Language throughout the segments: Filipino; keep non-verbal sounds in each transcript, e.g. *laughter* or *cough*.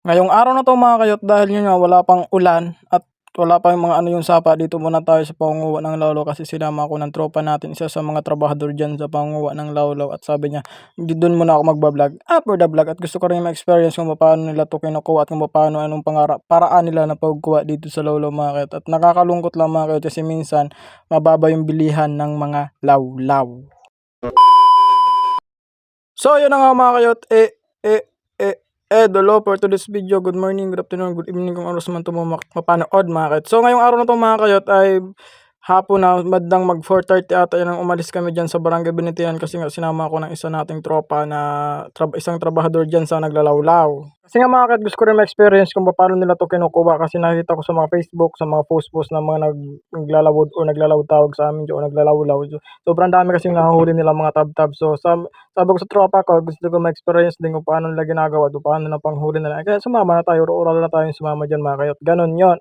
Ngayong araw na 'to mga kayot dahil yun nga wala pang ulan at wala pa yung mga ano yung sapa dito muna tayo sa pangunguha ng lawlaw kasi sinama ako ng tropa natin isa sa mga trabahador diyan sa pangunguha ng lawlaw. At sabi niya doon muna ako magba-vlog after the vlog. At gusto ko rin ma-experience kung paano nila to kinukuha at kung paano anong pangarap paraan nila na pagkuha dito sa lawlaw kayot. At nakakalungkot lang mga kayot kasi minsan mababa yung bilihan ng mga lawlaw. So, yun na nga mga kayot, eh, eh, eh, dolo for today's video. Good morning, good afternoon, good evening kung oras man ito mapanood mga kayot. So, ngayong araw na to mga kayot ay hapon na, bandang mag 4.30 ata yun umalis kami dyan sa Barangay Benitian kasi nga sinama ko ng isa nating tropa na tra- isang trabahador dyan sa naglalawlaw. Kasi nga mga kayot, gusto ko rin ma-experience kung paano nila to kinukuha kasi nakita ko sa mga Facebook, sa mga post-post na mga nag, naglalawod o naglalawd tawag sa amin o naglalawlaw. So, sobrang dami kasing nahuhuli nila mga tab-tab. So, sa, sabi ko sa tropa ko, gusto ko ma-experience din kung paano nila ginagawa o paano na panghuli nila. Kaya sumama na tayo, oral na tayo sumama dyan mga kayot. Ganon yon.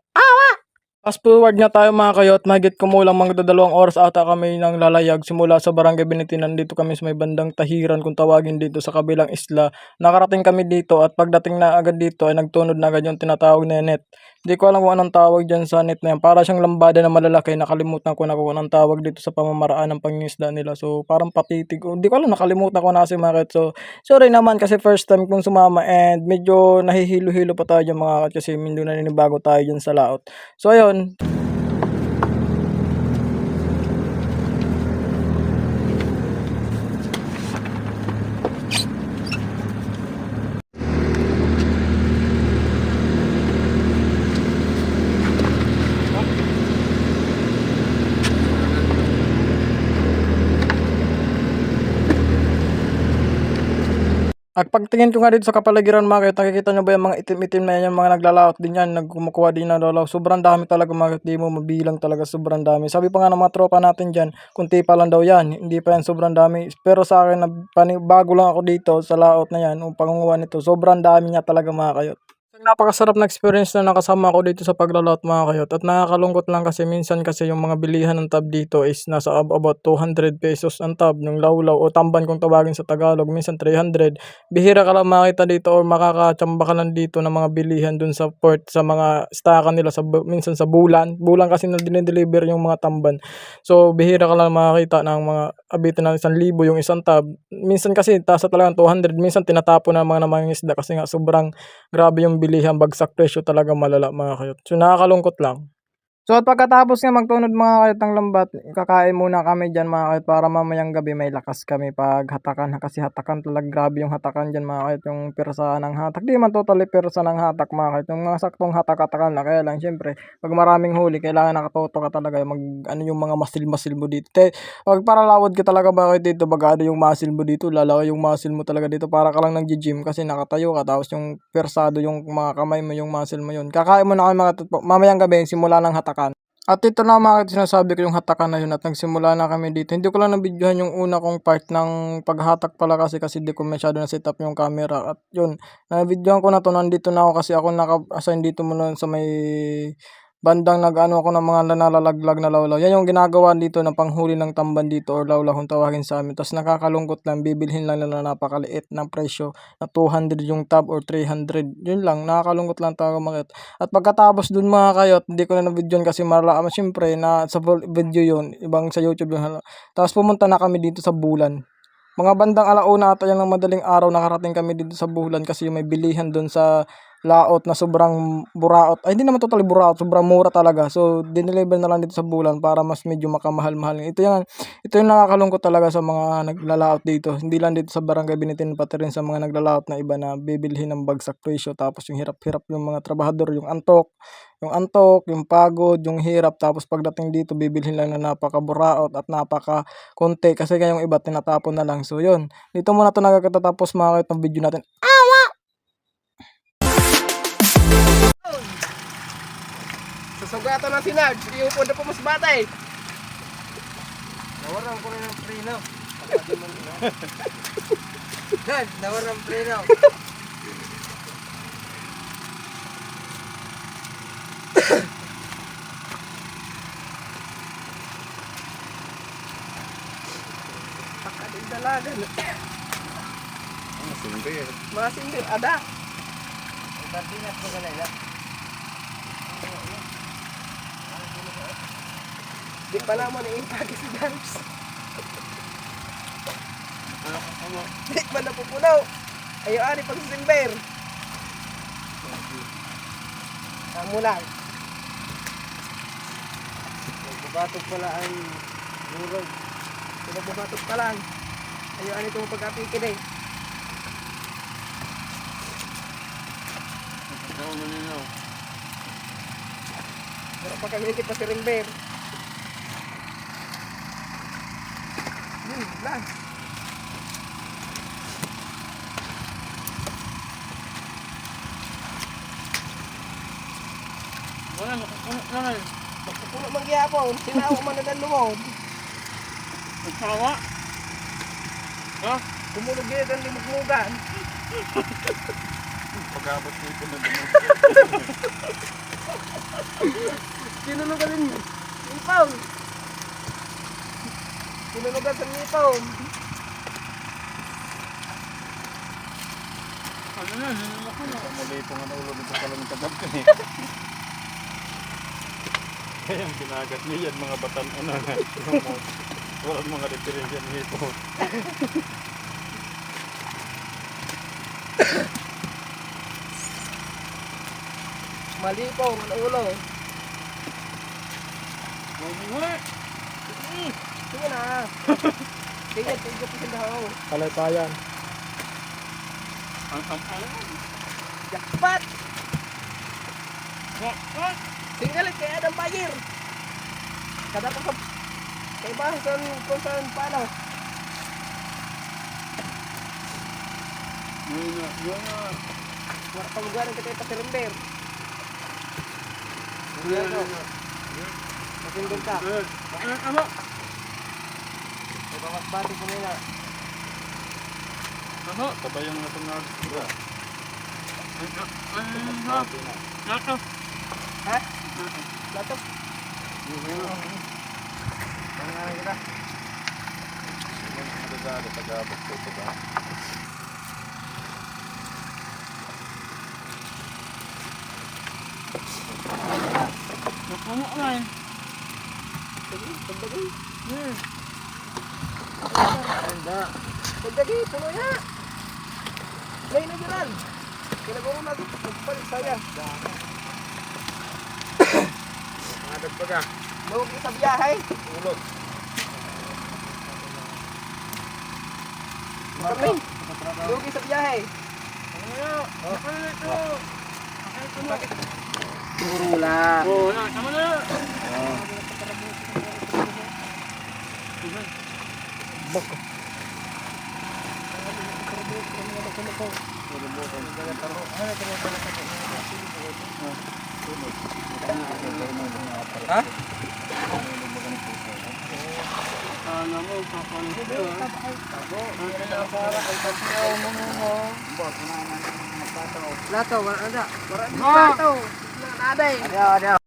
Fast forward nga tayo mga kayot, mahigit kumulang mga dalawang oras ata kami nang lalayag simula sa Barangay Binitinan dito kami sa may bandang Tahiran kung tawagin dito sa kabilang isla. Nakarating kami dito at pagdating na agad dito ay nagtunod na agad yung tinatawag na net. Hindi ko alam kung anong tawag dyan sa net na yan. Para siyang lambada na malalaki. Nakalimutan ko na kung anong tawag dito sa pamamaraan ng pangingisda nila. So parang patitig. Hindi ko alam, nakalimutan ko na si Maret. So sorry naman kasi first time kong sumama and medyo nahihilo-hilo pa tayo dyan mga kat kasi medyo naninibago tayo dyan sa laot. So ayun, น At pagtingin ko nga dito sa kapaligiran mga kayot, nakikita nyo ba yung mga itim-itim na yan, yung mga naglalaot din yan, nagkumukuha din ng lolaw. Sobrang dami talaga mga kayot, di mo mabilang talaga sobrang dami. Sabi pa nga ng mga tropa natin dyan, kunti pa lang daw yan, hindi pa yan sobrang dami. Pero sa akin, na bago lang ako dito sa laot na yan, yung pangunguha nito, sobrang dami niya talaga mga kayot. Napakasarap na experience na nakasama ko dito sa paglalot mga kayot. At nakakalungkot lang kasi minsan kasi yung mga bilihan ng tab dito is nasa ab- about 200 pesos ang tab ng lawlaw o tamban kung tawagin sa Tagalog minsan 300 bihira ka lang makita dito or makakachamba ka lang dito ng mga bilihan dun sa port sa mga stakan nila sa minsan sa bulan. Bulan kasi na dinideliver yung mga tamban. So bihira ka lang makakita ng mga abitin ng isang libo yung isang tab. Minsan kasi tasa talagang 200 minsan tinatapon ng mga namang isda kasi nga sobrang grabe yung bilihan bagsak presyo talaga malala mga kayot. So nakakalungkot lang So at pagkatapos nga magtunod mga kayot ng lambat, kakain muna kami dyan mga kayot para mamayang gabi may lakas kami pag hatakan. Kasi hatakan talaga grabe yung hatakan dyan mga kayot. Yung pirsa ng hatak. Di man totally pirsa ng hatak mga kayot. Yung mga saktong hatak-hatakan na. Kaya lang syempre pag maraming huli kailangan nakatoto ka talaga. Mag ano yung mga masil-masil mo dito. Te, pag paralawad ka talaga mga kayot dito. Bagado yung muscle mo dito. Lalaki yung muscle mo talaga dito. Para ka lang nag-gym kasi nakatayo ka. Tapos yung persado yung mga kamay mo yung muscle mo yun. Kakain mo na kami mga. Mamayang gabi simula ng hatakan. At ito na mga sinasabi ko yung hatakan na yun at nagsimula na kami dito. Hindi ko lang nabidyohan yung una kong part ng paghatak pala kasi kasi di ko masyado na set up yung camera. At yun, nabidyohan ko na to. Nandito na ako kasi ako naka-assign dito muna sa may bandang nag-ano ako ng mga nalalaglag na lawlaw. Yan yung ginagawa dito ng panghuli ng tamban dito or lawlaw kung tawagin sa amin. Tapos nakakalungkot lang, bibilhin lang nila na napakaliit ng presyo na 200 yung tab or 300. Yun lang, nakakalungkot lang talaga makit. At pagkatapos dun mga kayot, hindi ko na na-video kasi marala. Siyempre, na sa video yun, ibang sa YouTube yun. Tapos pumunta na kami dito sa Bulan. Mga bandang alauna ata yan ng madaling araw nakarating kami dito sa Bulan kasi may bilihan doon sa laot na sobrang buraot. Ay, hindi naman totally buraot. Sobrang mura talaga. So, dineliver na lang dito sa bulan para mas medyo makamahal-mahal. Ito yung, ito yung nakakalungkot talaga sa mga naglalaot dito. Hindi lang dito sa barangay Binitin, pati rin sa mga naglalaot na iba na bibilhin ng bagsak presyo. Tapos yung hirap-hirap yung mga trabahador, yung antok. Yung antok, yung pagod, yung hirap. Tapos pagdating dito, bibilhin lang na napaka-buraot at napaka-konti. Kasi kayong iba, tinatapon na lang. So, yun. Dito muna ito nagkakatapos mga kahit ng video natin. Susugatan na si Nards. Iupo na po mas batay. Nawaran ko rin ng preno. *laughs* Dad, nawaran ng preno. Pakading dalagan. Sindi. Mga sindir, ada. Sardinas ba ka nila? Di pa naman na impake si Dams. Di pa napupunaw. Ayaw ani pag silver. Amo lang. Bubatog pala ang murag. Pinagbabatok pa lang. Ayaw ani itong pag-apikin eh. Pero pag kami pa si Rimber. Yun lang. Wala, nakukuha naman. Magpupuno man gihapon. Sinawa man na ng loob. Nagsawa. Ha? Kumulog yun ang limugmugan. Pag-abot ko ito na Sinunugan rin ipaw. Sinunugan sa ipaw. Ano na, hinulok ko na. Muli itong ano ulo dito pala ng tagap ko eh. Kaya ang ginagat niya yan mga batan ano na. Walang mga referensya nito. Mali po, ang ulo. Mabuhay. Sige, sige na. *laughs* Sige, sige po sila ho. Kalaypayan. Ang ang. Jackpot! Wak. Tinggalit kay Adam Bayer. Kada pa sa... Kay ba saan kung saan paano? Yun na, yun na. Wala pa magaling ka tayo pa si Rimber. Yun na. Masindong ka. Yun. Ano, ano? May bawas bati ko nila. Ano? Tabayang na itong nagsiga. Ano? Ano? Nato. Ha? Lato. Pangalan kita. Madadalo, pag-abot ko ito ba? Napuno ka na eh. Pagdagay. Hmm. Ganda. Pagdagay, puno na. May na Gerald. Kinaguro na dito. Pagpalit saya. *coughs* Mga dagpaga. Lugi sa biyahe. Ulog. Kami. Lugi sa biyahe. Ano? Ano na ito? Bakit? Turula. Oo, na. Tama na. Ha? Ano mo, papalit ko. Ang pinapara kay Tatyaw mo mo. Lato, wala na. Wala na. Lato. Naday. Ano, ano?